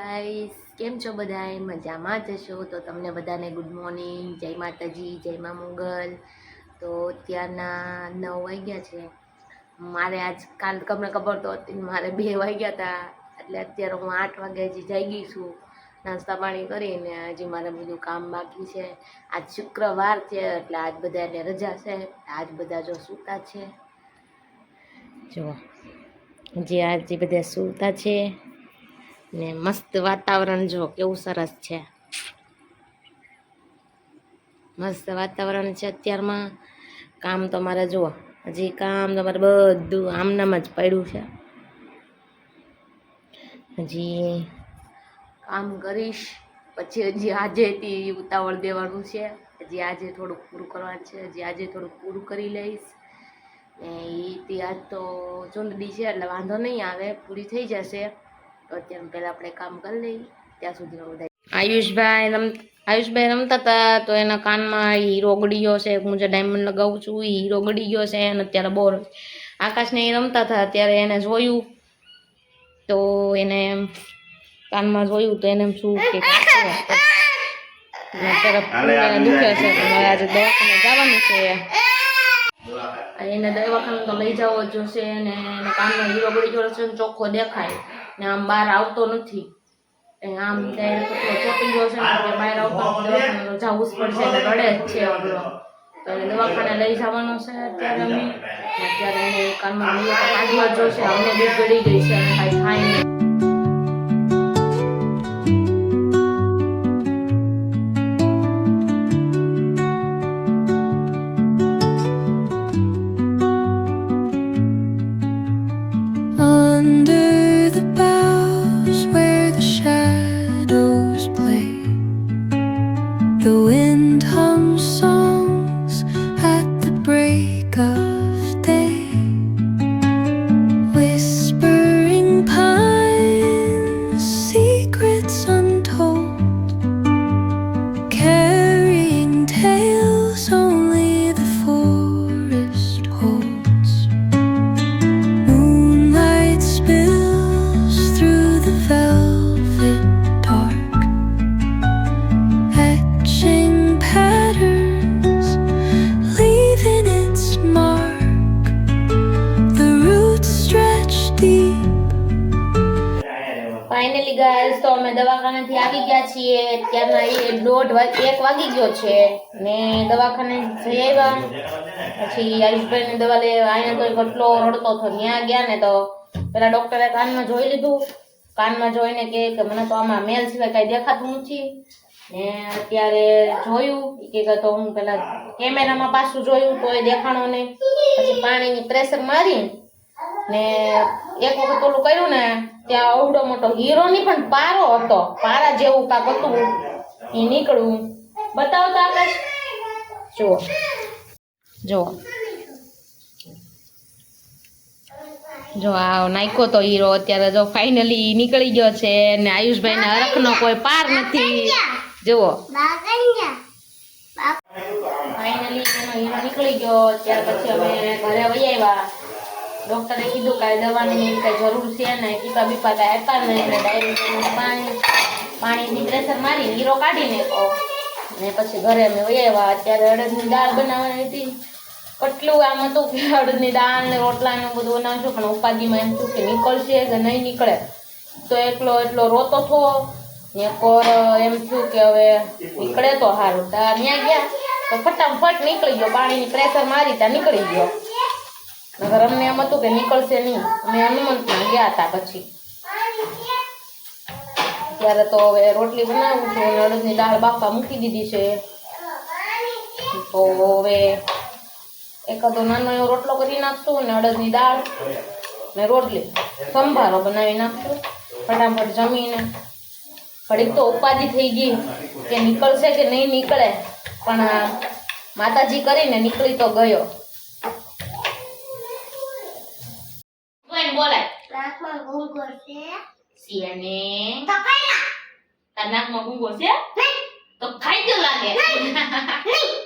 Guys કેમ છો બધાય? મજામાં જ હશો તો તમને બધાને ગુડ મોર્નિંગ જય માતાજી, જય મા મોગલ. તો અત્યારના નવ વાગ્યા છે. મારે આજ કાલ તમને ખબર તો હતી મારે બે વાગ્યા હતા એટલે અત્યારે હું આઠ વાગ્યા હજી જાગી છું. નાસ્તા પાણી કરીને હજી મારે બધું કામ બાકી છે. આજ શુક્રવાર છે, એટલે આજ બધાને રજા છે. આજ બધા જો સૂતા છે. જુઓ હજી આજે બધા સૂતા છે ને મસ્ત વાતાવરણ જો, કેવું સરસ છે. મસ્ત વાતાવરણ છે અત્યારમાં. કામ તો મારે જુઓ, હજી કામ તમારે બધું આમનામ જ પડ્યું છે. હજી કામ કરીશ, પછી હજી આજે થી ઉતાવળ દેવાનું છે. હજી આજે થોડુંક પૂરું કરવાનું છે, હજી આજે થોડુંક પૂરું કરી લઈશ. ને એ ત્યાં તો ચૂંટણી છે, એટલે વાંધો નહીં આવે, પૂરી થઈ જશે. તો અત્યારે પહેલાં આપણે કામ કરી લઈએ ત્યાં સુધીમાં બધા આયુષભાઈ રમ આયુષભાઈ રમતા હતા તો એના કાનમાં હીરો ગળી ગયો છે હું જે ડાયમંડ લગાવું છું એ હીરો ગળી ગયો છે અને અત્યારે બોર આકાશને એ રમતા હતા ત્યારે એને જોયું. તો એને કાનમાં જોયું તો એને શું કે અત્યારે દુખે છે આજે દવાખાને જવાનું છે. અને એને દવાખાને તો લઈ જવો જોશે ને એના કાનમાં હીરો ગળી ગયો છે ને ચોખ્ખો દેખાય ને આમ બહાર આવતો નથી. એ આમ ત્યારે કેટલો ચોટી ગયો છે ને બહાર આવતો દવાખાને જવું જ પડશે એટલે રડે જ છે અગલો તો એને દવાખાને લઈ જવાનો છે અત્યારે અમે. અત્યારે એને કાનમાં હીરો કાઢવા જોશે અમને બી ગળી ગઈ છે અને કાંઈ થાય નહીં. ફાઇનલી ગાઈસ તો અમે દવાખાનેથી આવી ગયા છીએ. ત્યારના એ દોઢ એક વાગી ગયો છે. ને દવાખાને જઈ આવ્યા. પછી આયુષભાઈને દવા લે અહીંયા તો કેટલો રડતો હતો. ત્યાં ગયા ને તો પેલા ડોક્ટરે કાનમાં જોઈ લીધું. કાનમાં જોઈને કે મને તો આમાં મેલ સિવાય કાંઈ દેખાતું નથી. ને અત્યારે જોયું. કે તો હું પેલા કેમેરામાં પાછું જોયું. તો એ દેખાણો નહીં. પછી પાણીની પ્રેશર મારી ને એક વખત ઓલું કર્યું ને, ત્યાં અવડો મોટો હીરો ની પણ પારો હતો. પારા જેવું કાક હતું. એ નીકળ્યું. બતાવતા આકાશ. જુઓ. જુઓ. જો આ નાખ્યો તો હીરો અત્યારે જો ફાઇનલી નીકળી ગયો છે ને આયુષભાઈ ને હરખનો કોઈ પાર નથી. જુઓ. ફાઇનલી હીરો નીકળી ગયો. ત્યાર પછી અમે ઘરે વહી ડોક્ટરે કીધું કે દવાની કાંઈ જરૂર છે ને ટીપા બીપા કાંઈ આપ્યા નહીં, એટલે ડાયરેક્ટ પાણી, પાણીની પ્રેશર મારી હીરો કાઢીને ને પછી ઘરે અમે વહી અત્યારે અડદની દાળ બનાવવાની હતી. કેટલું આમ હતું કે અડદની દાળ ને રોટલાનું બધું બનાવશું, પણ ઉપાધિમાં એમ થયું કે નીકળશે કે નહીં નીકળે. તો એકલો એટલો રોતો થો ને કોર એમ થયું કે હવે નીકળે તો સારું ત્યાં ગયા, તો ફટાફટ નીકળી ગયો. પાણીની પ્રેશર મારી ત્યાં નીકળી ગયો. નગર અમને એમ હતું કે નીકળશે નહીં. અમે હનુમંતમાં ગયા હતા પછી. ત્યારે તો હવે રોટલી બનાવું છું અડદની દાળ બાફા મૂકી દીધી છે. તો હવે એકાદો નાનો એવો રોટલો કરી નાખશું અને અડદની દાળ ને રોટલી. સંભારો બનાવી નાખશું. ફટાફટ જમીને. ઘડીક તો ઉપાધિ થઈ ગઈ કે નીકળશે કે નહીં નીકળે. પણ માતાજી કરીને નીકળી તો ગયો. કોઈને બોલાય. નાકમાં ગુંગો છે. સિયાને તો કઈ ના તાર નાકમાં ગુંગો છે? નહીં. તો ખાઈ લાગે. નહીં.